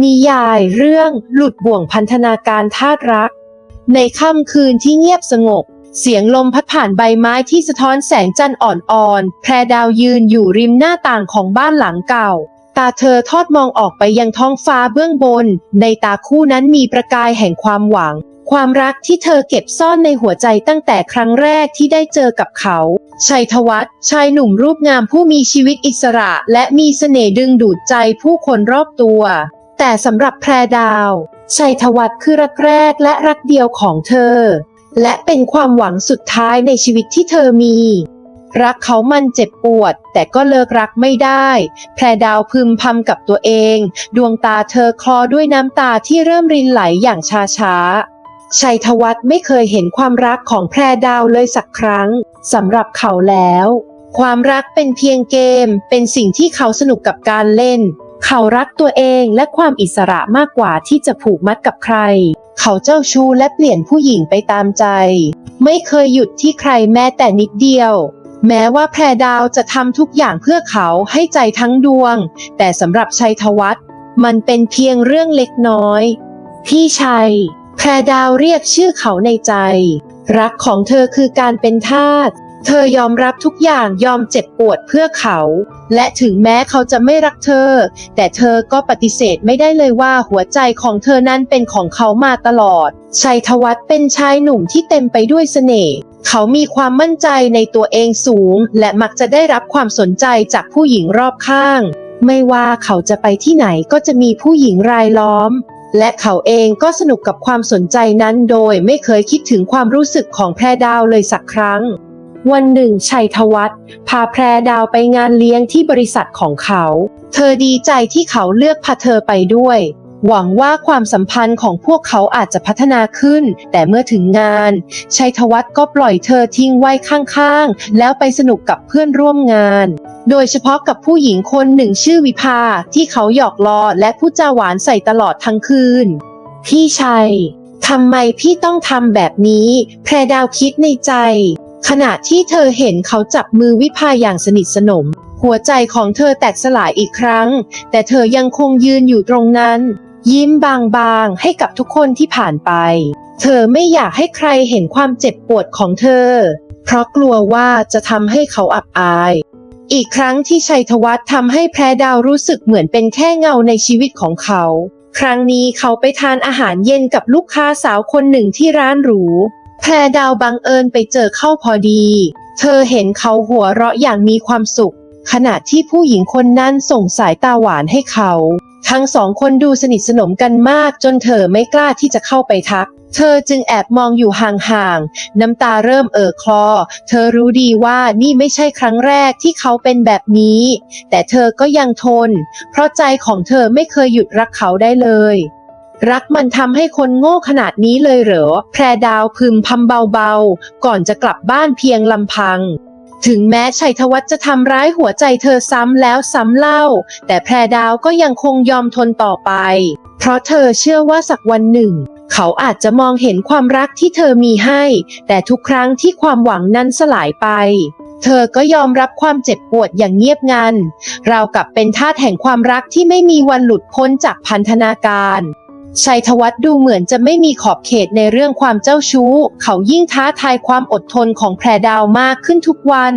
นิยายเรื่องหลุดบ่วงพันธนาการธาตุรัก ในค่ำคืนที่เงียบสงบ เสียงลมพัดผ่านใบไม้ที่สะท้อนแสงจันทร์อ่อนๆ แพรดาวยืนอยู่ริมหน้าต่างของบ้านหลังเก่า ตาเธอทอดมองออกไปยังท้องฟ้าเบื้องบน ในตาคู่นั้นมีประกายแห่งความหวัง ความรักที่เธอเก็บซ่อนในหัวใจตั้งแต่ครั้งแรกที่ได้เจอกับเขา ชัยธวัฒน์ชายหนุ่มรูปงามผู้มีชีวิตอิสระ และมีเสน่ห์ดึงดูดใจผู้คนรอบตัว แต่สำหรับแพรดาว ชัยธวัฒน์คือรักแรกและรักเดียวของเธอ และเป็นความหวังสุดท้ายในชีวิตที่เธอมี รักเขามันเจ็บปวด แต่ก็เลิกรักไม่ได้ แพรดาวพึมพำกับตัวเอง ดวงตาเธอคลอด้วยน้ำตาที่เริ่มรินไหลอย่างช้าๆชัยธวัฒน์ไม่เคยเห็นความรักของแพรดาวเลยสักครั้งสำหรับเขาแล้ว ความรักเป็นเพียงเกม เป็นสิ่งที่เขาสนุกกับการเล่น เขารักตัวเองและความอิสระมากกว่าที่จะผูกมัดกับใคร เขาเจ้าชู้และเปลี่ยนผู้หญิงไปตามใจ ไม่เคยหยุดที่ใครแม้แต่นิดเดียว แม้ว่าแพรดาวจะทำทุกอย่างเพื่อเขาให้ใจทั้งดวง แต่สำหรับชัยธวัฒน์มันเป็นเพียงเรื่องเล็กน้อย พี่ชัย แพรดาวเรียกชื่อเขาในใจ รักของเธอคือการเป็นทาส เธอยอมรับทุกอย่างยอมเจ็บปวดเพื่อเขา และถึงแม้เขาจะไม่รักเธอ แต่เธอก็ปฏิเสธไม่ได้เลยว่าหัวใจของเธอนั้นเป็นของเขามาตลอด ชัยธวัฒน์เป็นชายหนุ่มที่เต็มไปด้วยเสน่ห์เขามีความมั่นใจในตัวเองสูง และมักจะได้รับความสนใจจากผู้หญิงรอบข้าง ไม่ว่าเขาจะไปที่ไหนก็จะมีผู้หญิงรายล้อม และเขาเองก็สนุกกับความสนใจนั้นโดยไม่เคยคิดถึงความรู้สึกของแพรดาวเลยสักครั้ง วันหนึ่งชัยธวัฒน์พาแพรดาวไปงานเลี้ยงที่บริษัทของเขา เธอดีใจที่เขาเลือกพาเธอไปด้วย หวังว่าความสัมพันธ์ของพวกเขาอาจจะพัฒนาขึ้น แต่เมื่อถึงงาน ชัยธวัฒน์ก็ปล่อยเธอทิ้งไว้ข้างๆ แล้วไปสนุกกับเพื่อนร่วมงาน โดยเฉพาะกับผู้หญิงคนหนึ่งชื่อวิภาที่เขาหยอกล้อและพูดจาหวานใส่ตลอดทั้งคืน พี่ชัยทำไมพี่ต้องทำแบบนี้ แพรดาวคิดในใจ ขณะที่เธอเห็นเขาจับมือวิภาอย่างสนิทสนม หัวใจของเธอแตกสลายอีกครั้ง แต่เธอยังคงยืนอยู่ตรงนั้น ยิ้มบางๆให้กับทุกคนที่ผ่านไป เธอไม่อยากให้ใครเห็นความเจ็บปวดของเธอ เพราะกลัวว่าจะทำให้เขาอับอาย อีกครั้งที่ชัยธวัฒน์ทำให้แพรดาวรู้สึกเหมือนเป็นแค่เงาในชีวิตของเขา ครั้งนี้เขาไปทานอาหารเย็นกับลูกค้าสาวคนหนึ่งที่ร้านหรู แพรดาวบังเอิญไปเจอเข้าพอดี เธอเห็นเขาหัวเราะอย่างมีความสุข ขณะที่ผู้หญิงคนนั้นส่งสายตาหวานให้เขา ทั้งสองคนดูสนิทสนมกันมากจนเธอไม่กล้าที่จะเข้าไปทัก เธอจึงแอบมองอยู่ห่างๆ น้ำตาเริ่มเอ่อคลอ เธอรู้ดีว่านี่ไม่ใช่ครั้งแรกที่เขาเป็นแบบนี้ แต่เธอก็ยังทน เพราะใจของเธอไม่เคยหยุดรักเขาได้เลย รักมันทำให้คนโง่ขนาดนี้เลยเหรอ แพรดาวพึมพำเบาๆ ก่อนจะกลับบ้านเพียงลำพัง ถึงแม้ชัยธวัฒน์จะทำร้ายหัวใจเธอซ้ำแล้วซ้ำเล่า แต่แพรดาวก็ยังคงยอมทนต่อไป เพราะเธอเชื่อว่าสักวันหนึ่ง เขาอาจจะมองเห็นความรักที่เธอมีให้ แต่ทุกครั้งที่ความหวังนั้นสลายไปเธอก็ยอมรับความเจ็บปวดอย่างเงียบงันราวกับเป็นทาสแห่งความรักที่ไม่มีวันหลุดพ้นจากพันธนาการ ชัยธวัฒน์ดูเหมือนจะไม่มีขอบเขตในเรื่องความเจ้าชู้ เขายิ่งท้าทายความอดทนของแพรดาวมากขึ้นทุกวัน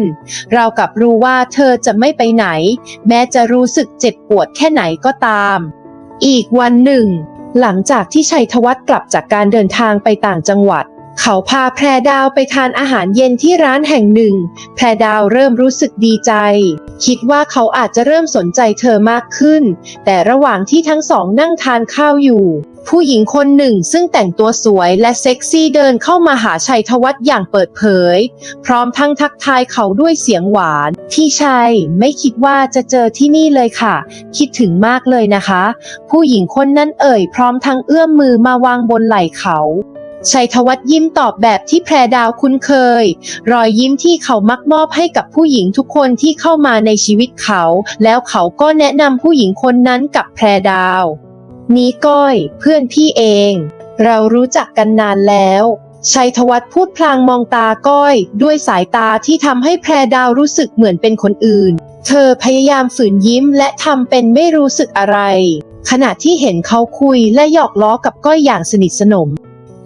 เรากับรู้ว่าเธอจะไม่ไปไหน แม้จะรู้สึกเจ็บปวดแค่ไหนก็ตาม อีกวันหนึ่ง หลังจากที่ชัยธวัฒน์กลับจากการเดินทางไปต่างจังหวัด เขาพาแพรดาวไปทานอาหารเย็นที่ร้านแห่งหนึ่ง แพรดาวเริ่มรู้สึกดีใจ คิดว่าเขาอาจจะเริ่มสนใจเธอมากขึ้น แต่ระหว่างที่ทั้งสองนั่งทานข้าวอยู่ ผู้หญิงคนหนึ่งซึ่งแต่งตัวสวยและเซ็กซี่เดินเข้ามาหาชัยธวัฒอย่างเปิดเผย พร้อมทั้งทักทายเขาด้วยเสียงหวาน พี่ชัยไม่คิดว่าจะเจอที่นี่เลยค่ะ คิดถึงมากเลยนะคะ ผู้หญิงคนนั้นเอ่ย พร้อมทั้งเอื้อมมือมาวางบนไหล่เขา ชัยธวัฒน์ยิ้มตอบแบบที่แพรดาวคุ้นเคย รอยยิ้มที่เขามักมอบให้กับผู้หญิงทุกคนที่เข้ามาในชีวิตเขา แล้วเขาก็แนะนำผู้หญิงคนนั้นกับแพรดาว นี้ก้อย เพื่อนพี่เอง เรารู้จักกันนานแล้วชัยธวัฒน์พูดพลางมองตาก้อย ด้วยสายตาที่ทำให้แพรดาวรู้สึกเหมือนเป็นคนอื่น เธอพยายามฝืนยิ้มและทำเป็นไม่รู้สึกอะไร ขณะที่เห็นเขาคุยและหยอกล้อกับก้อยอย่างสนิทสนม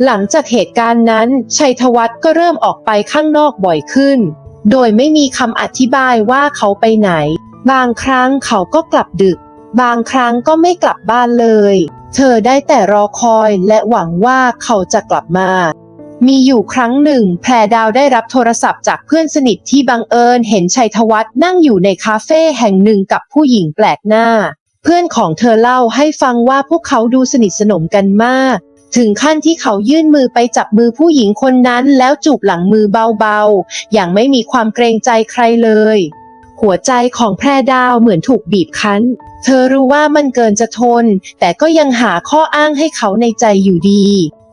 หลังจากเหตุการณ์นั้น ชัยธวัฒน์ก็เริ่มออกไปข้างนอกบ่อยขึ้น โดยไม่มีคำอธิบายว่าเขาไปไหน บางครั้งเขาก็กลับดึก บางครั้งก็ไม่กลับบ้านเลย เธอได้แต่รอคอยและหวังว่าเขาจะกลับมา มีอยู่ครั้งหนึ่ง แพรดาวได้รับโทรศัพท์จากเพื่อนสนิทที่บังเอิญเห็นชัยธวัฒน์นั่งอยู่ในคาเฟ่แห่งหนึ่งกับผู้หญิงแปลกหน้า เพื่อนของเธอเล่าให้ฟังว่าพวกเขาดูสนิทสนมกันมาก ถึงขั้นที่เขายื่นมือไปจับมือผู้หญิงคนนั้นแล้วจูบหลังมือเบาๆ อย่างไม่มีความเกรงใจใครเลย หัวใจของแพรดาวเหมือนถูกบีบคั้น เธอรู้ว่ามันเกินจะทน แต่ก็ยังหาข้ออ้างให้เขาในใจอยู่ดี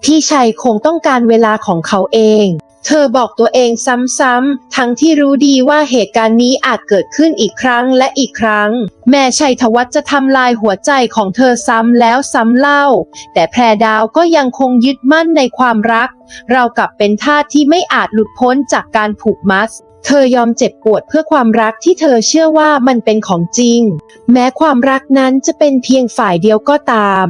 พี่ชัยคงต้องการเวลาของเขาเอง เธอบอกตัวเองซ้ำๆ ทั้งที่รู้ดีว่าเหตุการณ์นี้อาจเกิดขึ้นอีกครั้งและอีกครั้ง แม่ชัยธวัฒน์จะทำลายหัวใจของเธอซ้ำแล้วซ้ำเล่า แต่แพรดาวก็ยังคงยึดมั่นในความรัก เรากลับเป็นทาสที่ไม่อาจหลุดพ้นจากการผูกมัดเธอยอมเจ็บปวดเพื่อความรักที่เธอเชื่อว่ามันเป็นของจริง แม้ความรักนั้นจะเป็นเพียงฝ่ายเดียวก็ตาม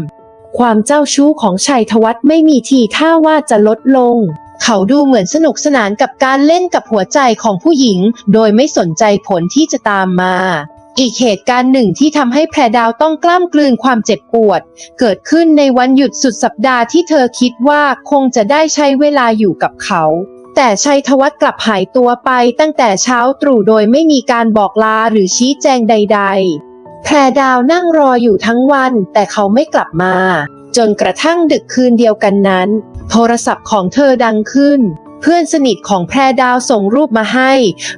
ความเจ้าชู้ของชัยธวัฒน์ไม่มีทีท่าว่าจะลดลง เขาดูเหมือนสนุกสนานกับการเล่นกับหัวใจของผู้หญิง โดยไม่สนใจผลที่จะตามมา อีกเหตุการณ์หนึ่งที่ทำให้แพรดาวต้องกล้ามกลืนความเจ็บปวด เกิดขึ้นในวันหยุดสุดสัปดาห์ที่เธอคิดว่าคงจะได้ใช้เวลาอยู่กับเขาแต่ชัยธวัฒน์กลับหายตัวไปตั้งแต่เช้าตรู่โดยไม่มีการบอกลาหรือชี้แจงใด ๆ แพรดาวนั่งรออยู่ทั้งวัน แต่เขาไม่กลับมา จนกระทั่งดึกคืนเดียวกันนั้น โทรศัพท์ของเธอดังขึ้น เพื่อนสนิทของแพรดาวส่งรูปมาให้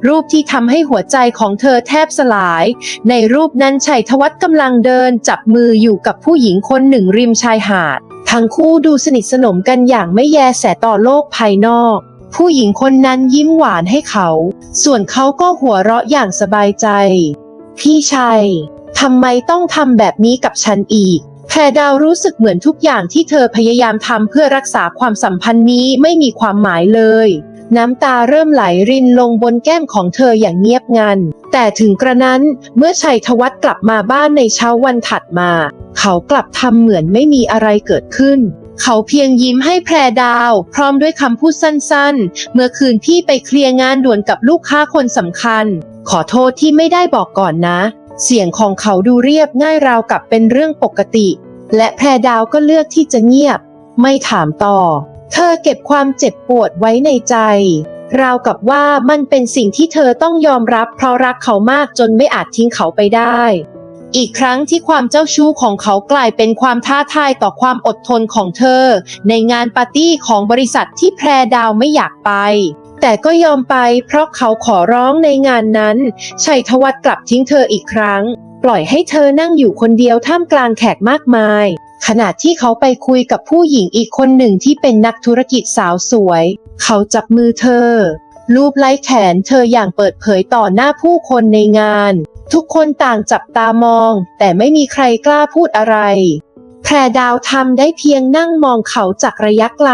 รูปที่ทำให้หัวใจของเธอแทบสลาย ในรูปนั้นชัยธวัฒน์กำลังเดินจับมืออยู่กับผู้หญิงคนหนึ่งริมชายหาด ทั้งคู่ดูสนิทสนมกันอย่างไม่แยแสต่อโลกภายนอก ผู้หญิงคนนั้นยิ้มหวานให้เขา ส่วนเขาก็หัวเราะอย่างสบายใจ พี่ชัยทำไมต้องทำแบบนี้กับฉันอีก แพรดาวรู้สึกเหมือนทุกอย่างที่เธอพยายามทำเพื่อรักษาความสัมพันธ์นี้ไม่มีความหมายเลย น้ำตาเริ่มไหลรินลงบนแก้มของเธออย่างเงียบงัน แต่ถึงกระนั้นเมื่อชัยธวัฒน์กลับมาบ้านในเช้าวันถัดมา เขากลับทำเหมือนไม่มีอะไรเกิดขึ้น เขาเพียงยิ้มให้แพรดาว พร้อมด้วยคำพูดสั้นๆ เมื่อคืนพี่ไปเคลียร์งานด่วนกับลูกค้าคนสำคัญ ขอโทษที่ไม่ได้บอกก่อนนะ เสียงของเขาดูเรียบง่ายราวกับเป็นเรื่องปกติ และแพรดาวก็เลือกที่จะเงียบ ไม่ถามต่อ เธอเก็บความเจ็บปวดไว้ในใจ ราวกับว่ามันเป็นสิ่งที่เธอต้องยอมรับเพราะรักเขามากจนไม่อาจทิ้งเขาไปได้ อีกครั้งที่ความเจ้าชู้ของเขากลายเป็นความท้าทายต่อความอดทนของเธอ ในงานปาร์ตี้ของบริษัทที่แพรดาวไม่อยากไป แต่ก็ยอมไปเพราะเขาขอร้องในงานนั้น ชัยธวัฒน์กลับทิ้งเธออีกครั้ง ปล่อยให้เธอนั่งอยู่คนเดียวท่ามกลางแขกมากมาย ขณะที่เขาไปคุยกับผู้หญิงอีกคนหนึ่งที่เป็นนักธุรกิจสาวสวย เขาจับมือเธอรูปไล้แขนเธออย่างเปิดเผยต่อหน้าผู้คนในงาน ทุกคนต่างจับตามอง แต่ไม่มีใครกล้าพูดอะไรแพรดาวทำได้เพียงนั่งมองเขาจากระยะไกล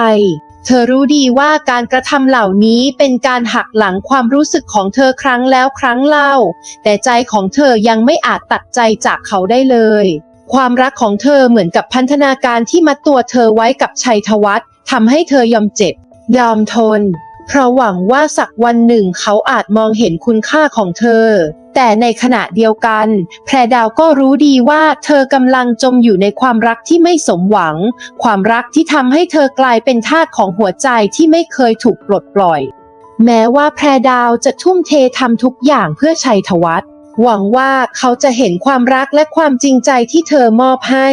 เธอรู้ดีว่าการกระทำเหล่านี้เป็นการหักหลังความรู้สึกของเธอครั้งแล้วครั้งเล่า แต่ใจของเธอยังไม่อาจตัดใจจากเขาได้เลย ความรักของเธอเหมือนกับพันธนาการที่มัดตัวเธอไว้กับชัยธวัฒน์ทำให้เธอยอมเจ็บ ยอมทน เพราะหวังว่าสักวันหนึ่งเขาอาจมองเห็นคุณค่าของเธอ แต่ในขณะเดียวกัน แพรดาวก็รู้ดีว่าเธอกำลังจมอยู่ในความรักที่ไม่สมหวัง ความรักที่ทำให้เธอกลายเป็นทาสของหัวใจที่ไม่เคยถูกปลดปล่อย แม้ว่าแพรดาวจะทุ่มเททำทุกอย่างเพื่อชัยธวัฒน์หวังว่าเขาจะเห็นความรักและความจริงใจที่เธอมอบให้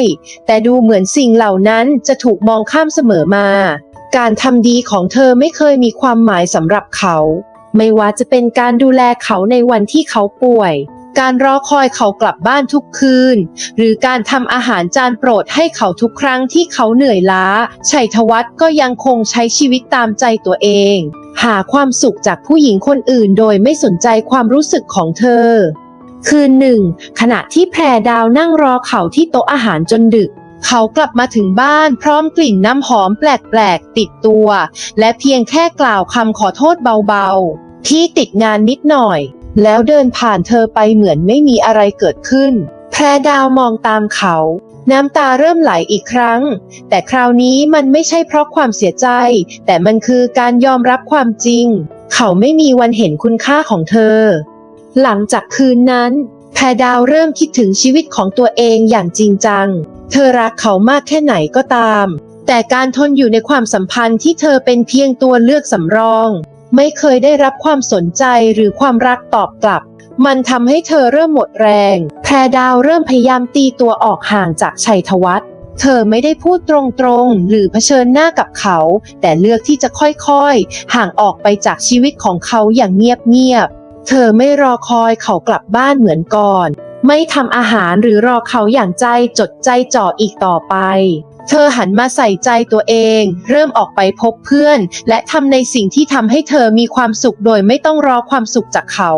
แต่ดูเหมือนสิ่งเหล่านั้นจะถูกมองข้ามเสมอมา การทำดีของเธอไม่เคยมีความหมายสำหรับเขา ไม่ว่าจะเป็นการดูแลเขาในวันที่เขาป่วย การรอคอยเขากลับบ้านทุกคืน หรือการทำอาหารจานโปรดให้เขาทุกครั้งที่เขาเหนื่อยล้า ชัยธวัฒน์ก็ยังคงใช้ชีวิตตามใจตัวเอง หาความสุขจากผู้หญิงคนอื่นโดยไม่สนใจความรู้สึกของเธอ คืนหนึ่ง ขณะที่แพรดาวนั่งรอเขาที่โต๊ะอาหารจนดึก เขากลับมาถึงบ้านพร้อมกลิ่นน้ำหอมแปลกๆ ติดตัว และเพียงแค่กล่าวคำขอโทษเบาๆ ที่ติดงานนิดหน่อย แล้วเดินผ่านเธอไปเหมือนไม่มีอะไรเกิดขึ้น แพรดาวมองตามเขา น้ำตาเริ่มไหลอีกครั้ง แต่คราวนี้มันไม่ใช่เพราะความเสียใจ แต่มันคือการยอมรับความจริง เขาไม่มีวันเห็นคุณค่าของเธอ หลังจากคืนนั้น แพรดาวเริ่มคิดถึงชีวิตของตัวเองอย่างจริงจัง เธอรักเขามากแค่ไหนก็ตาม แต่การทนอยู่ในความสัมพันธ์ที่เธอเป็นเพียงตัวเลือกสำรอง ไม่เคยได้รับความสนใจหรือความรักตอบกลับ มันทำให้เธอเริ่มหมดแรง แพรดาวเริ่มพยายามตีตัวออกห่างจากชัยธวัฒน์เธอไม่ได้พูดตรงๆ หรือเผชิญหน้ากับเขา แต่เลือกที่จะค่อยๆ ห่างออกไปจากชีวิตของเขาอย่างเงียบๆ เธอไม่รอคอยเขากลับบ้านเหมือนก่อน ไม่ทำอาหารหรือรอเขาอย่างใจจดใจจ่ออีกต่อไป เธอหันมาใส่ใจตัวเอง เริ่มออกไปพบเพื่อน และทำในสิ่งที่ทำให้เธอมีความสุขโดยไม่ต้องรอความสุขจากเขา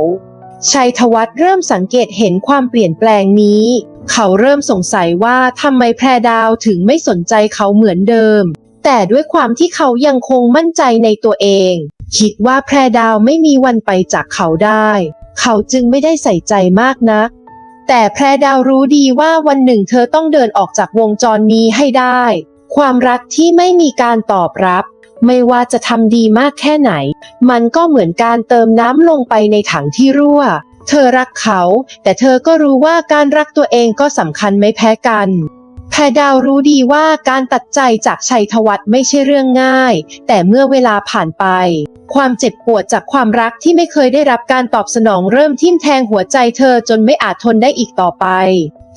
ชัยธวัฒน์เริ่มสังเกตเห็นความเปลี่ยนแปลงนี้ เขาเริ่มสงสัยว่าทำไมแพรดาวถึงไม่สนใจเขาเหมือนเดิม แต่ด้วยความที่เขายังคงมั่นใจในตัวเอง คิดว่าแพรดาวไม่มีวันไปจากเขาได้ เขาจึงไม่ได้ใส่ใจมากนัก แต่แพรดาวรู้ดีว่าวันหนึ่งเธอต้องเดินออกจากวงจรนี้ให้ได้ ความรักที่ไม่มีการตอบรับ ไม่ว่าจะทำดีมากแค่ไหน มันก็เหมือนการเติมน้ำลงไปในถังที่รั่ว เธอรักเขา แต่เธอก็รู้ว่าการรักตัวเองก็สำคัญไม่แพ้กัน แพรดาวรู้ดีว่าการตัดใจจากชัยธวัฒน์ไม่ใช่เรื่องง่าย แต่เมื่อเวลาผ่านไป ความเจ็บปวดจากความรักที่ไม่เคยได้รับการตอบสนองเริ่มทิ่มแทงหัวใจเธอจนไม่อาจทนได้อีกต่อไป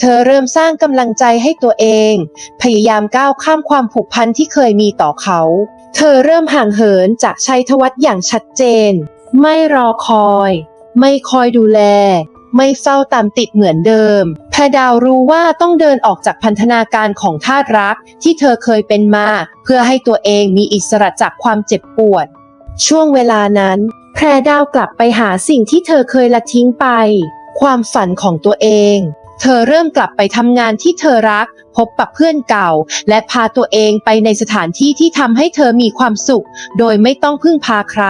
เธอเริ่มสร้างกำลังใจให้ตัวเอง พยายามก้าวข้ามความผูกพันที่เคยมีต่อเขา เธอเริ่มห่างเหินจากชัยธวัฒน์อย่างชัดเจน ไม่รอคอย ไม่คอยดูแล ไม่เฝ้าตามติดเหมือนเดิม แพรดาวรู้ว่าต้องเดินออกจากพันธนาการของทารักที่เธอเคยเป็นมา เพื่อให้ตัวเองมีอิสระจากความเจ็บปวด ช่วงเวลานั้น แพรดาวกลับไปหาสิ่งที่เธอเคยละทิ้งไป ความฝันของตัวเอง เธอเริ่มกลับไปทำงานที่เธอรัก พบปะเพื่อนเก่า และพาตัวเองไปในสถานที่ที่ทำให้เธอมีความสุข โดยไม่ต้องพึ่งพาใคร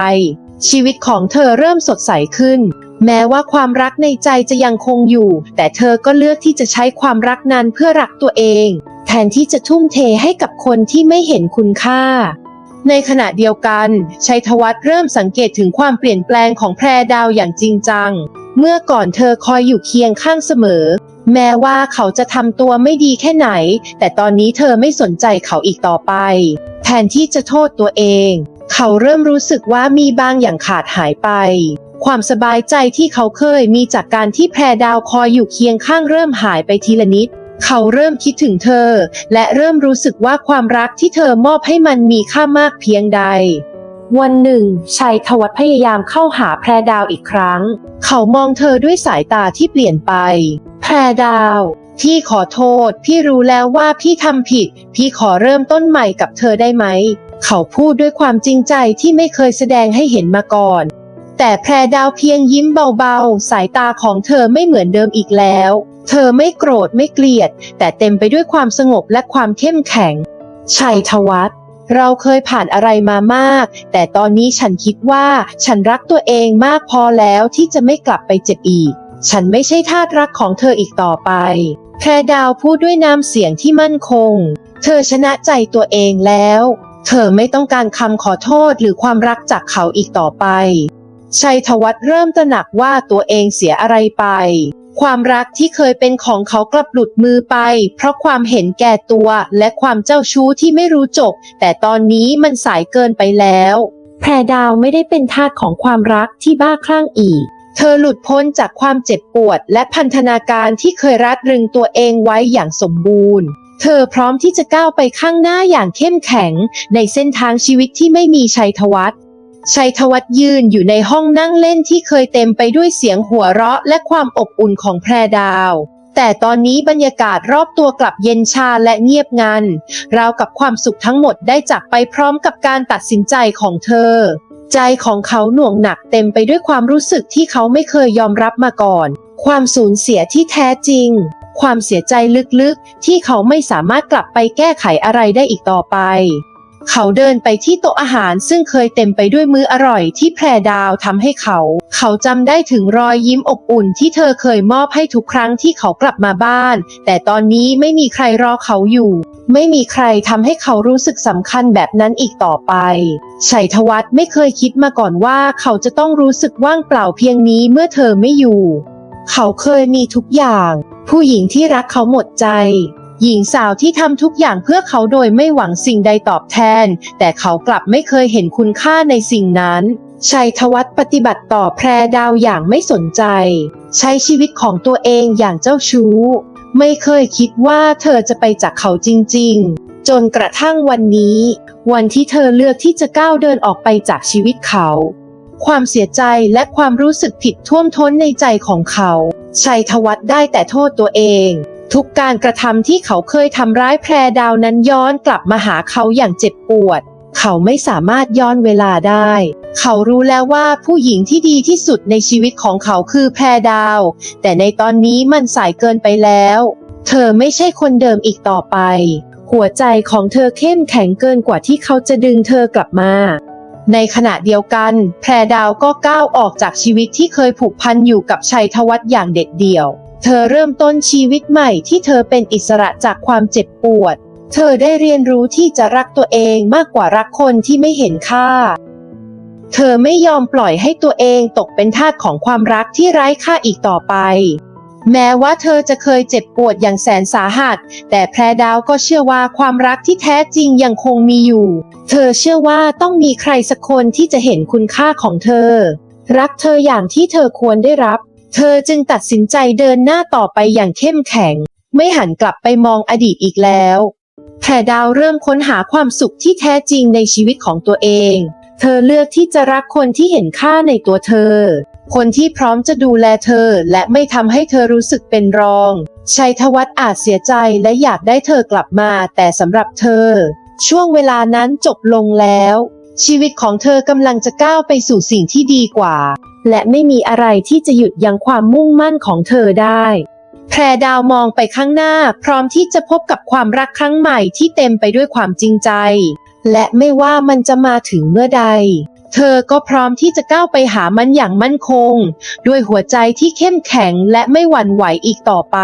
ชีวิตของเธอเริ่มสดใสขึ้น แม้ว่าความรักในใจจะยังคงอยู่ แต่เธอก็เลือกที่จะใช้ความรักนั้นเพื่อรักตัวเอง แทนที่จะทุ่มเทให้กับคนที่ไม่เห็นคุณค่า ในขณะเดียวกัน ชัยธวัฒน์เริ่มสังเกตถึงความเปลี่ยนแปลงของแพรดาวอย่างจริงจัง เมื่อก่อนเธอคอยอยู่เคียงข้างเสมอ แม้ว่าเขาจะทำตัวไม่ดีแค่ไหน แต่ตอนนี้เธอไม่สนใจเขาอีกต่อไป แทนที่จะโทษตัวเอง เขาเริ่มรู้สึกว่ามีบางอย่างขาดหายไป ความสบายใจที่เขาเคยมีจากการที่แพรดาวคอยอยู่เคียงข้างเริ่มหายไปทีละนิด เขาเริ่มคิดถึงเธอ และเริ่มรู้สึกว่าความรักที่เธอมอบให้มันมีค่ามากเพียงใด วันหนึ่งชัยธวัฒพยายามเข้าหาแพรดาวอีกครั้ง เขามองเธอด้วยสายตาที่เปลี่ยนไป แพรดาวพี่ขอโทษ พี่รู้แล้วว่าพี่ทำผิด พี่ขอเริ่มต้นใหม่กับเธอได้ไหม เขาพูดด้วยความจริงใจที่ไม่เคยแสดงให้เห็นมาก่อน แต่แพรดาวเพียงยิ้มเบาๆ สายตาของเธอไม่เหมือนเดิมอีกแล้ว เธอไม่โกรธไม่เกลียด แต่เต็มไปด้วยความสงบและความเข้มแข็ง ชัยธวัฒน์เราเคยผ่านอะไรมามาก แต่ตอนนี้ฉันคิดว่าฉันรักตัวเองมากพอแล้วที่จะไม่กลับไปเจ็บอีก ฉันไม่ใช่ทาสรักของเธออีกต่อไป แพรดาวพูดด้วยน้ำเสียงที่มั่นคง เธอชนะใจตัวเองแล้ว เธอไม่ต้องการคำขอโทษหรือความรักจากเขาอีกต่อไป ชัยธวัฒน์เริ่มตระหนักว่าตัวเองเสียอะไรไป ความรักที่เคยเป็นของเขากลับหลุดมือไป เพราะความเห็นแก่ตัวและความเจ้าชู้ที่ไม่รู้จบ แต่ตอนนี้มันสายเกินไปแล้ว แพรดาวไม่ได้เป็นทาสของความรักที่บ้าคลั่งอีก เธอหลุดพ้นจากความเจ็บปวด และพันธนาการที่เคยรัดรึงตัวเองไว้อย่างสมบูรณ์เธอพร้อมที่จะก้าวไปข้างหน้าอย่างเข้มแข็ง ในเส้นทางชีวิตที่ไม่มีชัยธวัฒน์ ชัยธวัฒน์ยืนอยู่ในห้องนั่งเล่นที่เคยเต็มไปด้วยเสียงหัวเราะและความอบอุ่นของแพรดาว แต่ตอนนี้บรรยากาศรอบตัวกลับเย็นชาและเงียบงัน ราวกับความสุขทั้งหมดได้จากไปพร้อมกับการตัดสินใจของเธอ ใจของเขาหน่วงหนักเต็มไปด้วยความรู้สึกที่เขาไม่เคยยอมรับมาก่อน ความสูญเสียที่แท้จริง ความเสียใจลึกๆ ที่เขาไม่สามารถกลับไปแก้ไขอะไรได้อีกต่อไป เขาเดินไปที่โต๊ะอาหารซึ่งเคยเต็มไปด้วยมื้ออร่อยที่แพรดาวทำให้เขา เขาจำได้ถึงรอยยิ้มอบอุ่นที่เธอเคยมอบให้ทุกครั้งที่เขากลับมาบ้าน แต่ตอนนี้ไม่มีใครรอเขาอยู่ ไม่มีใครทำให้เขารู้สึกสำคัญแบบนั้นอีกต่อไปชัยธวัฒน์ไม่เคยคิดมาก่อนว่าเขาจะต้องรู้สึกว่างเปล่าเพียงนี้เมื่อเธอไม่อยู่ เขาเคยมีทุกอย่าง ผู้หญิงที่รักเขาหมดใจ หญิงสาวที่ทำทุกอย่างเพื่อเขาโดยไม่หวังสิ่งใดตอบแทน แต่เขากลับไม่เคยเห็นคุณค่าในสิ่งนั้น ชัยธวัฒปฏิบัติต่อแพรดาวอย่างไม่สนใจ ใช้ชีวิตของตัวเองอย่างเจ้าชู้ ไม่เคยคิดว่าเธอจะไปจากเขาจริง ๆ จนกระทั่งวันนี้ วันที่เธอเลือกที่จะก้าวเดินออกไปจากชีวิตเขา ความเสียใจและความรู้สึกผิดท่วมท้นในใจของเขา ชัยธวัฒได้แต่โทษตัวเอง ทุกการกระทำที่เขาเคยทำร้ายแพรดาวนั้นย้อนกลับมาหาเขาอย่างเจ็บปวด เขาไม่สามารถย้อนเวลาได้ เขารู้แล้วว่าผู้หญิงที่ดีที่สุดในชีวิตของเขาคือแพรดาว แต่ในตอนนี้มันสายเกินไปแล้ว เธอไม่ใช่คนเดิมอีกต่อไป หัวใจของเธอเข้มแข็งเกินกว่าที่เขาจะดึงเธอกลับมาในขณะเดียวกัน แพรดาวก็ก้าวออกจากชีวิตที่เคยผูกพันอยู่กับชัยธวัฒน์อย่างเด็ดเดี่ยว เธอเริ่มต้นชีวิตใหม่ที่เธอเป็นอิสระจากความเจ็บปวด เธอได้เรียนรู้ที่จะรักตัวเองมากกว่ารักคนที่ไม่เห็นค่า เธอไม่ยอมปล่อยให้ตัวเองตกเป็นทาสของความรักที่ไร้ค่าอีกต่อไป แม้ว่าเธอจะเคยเจ็บปวดอย่างแสนสาหัส แต่แพรดาวก็เชื่อว่าความรักที่แท้จริงยังคงมีอยู่ เธอเชื่อว่าต้องมีใครสักคนที่จะเห็นคุณค่าของเธอ รักเธออย่างที่เธอควรได้รับ เธอจึงตัดสินใจเดินหน้าต่อไปอย่างเข้มแข็ง ไม่หันกลับไปมองอดีตอีกแล้วแพรดาวเริ่มค้นหาความสุขที่แท้จริงในชีวิตของตัวเอง เธอเลือกที่จะรักคนที่เห็นค่าในตัวเธอ คนที่พร้อมจะดูแลเธอและไม่ทำให้เธอรู้สึกเป็นรอง ชัยธวัฒน์อาจเสียใจและอยากได้เธอกลับมา แต่สำหรับเธอ ช่วงเวลานั้นจบลงแล้ว ชีวิตของเธอกำลังจะก้าวไปสู่สิ่งที่ดีกว่า และไม่มีอะไรที่จะหยุดยั้งความมุ่งมั่นของเธอได้ แพรดาวมองไปข้างหน้า พร้อมที่จะพบกับความรักครั้งใหม่ที่เต็มไปด้วยความจริงใจ และไม่ว่ามันจะมาถึงเมื่อใด เธอก็พร้อมที่จะก้าวไปหามันอย่างมั่นคง ด้วยหัวใจที่เข้มแข็งและไม่หวั่นไหวอีกต่อไป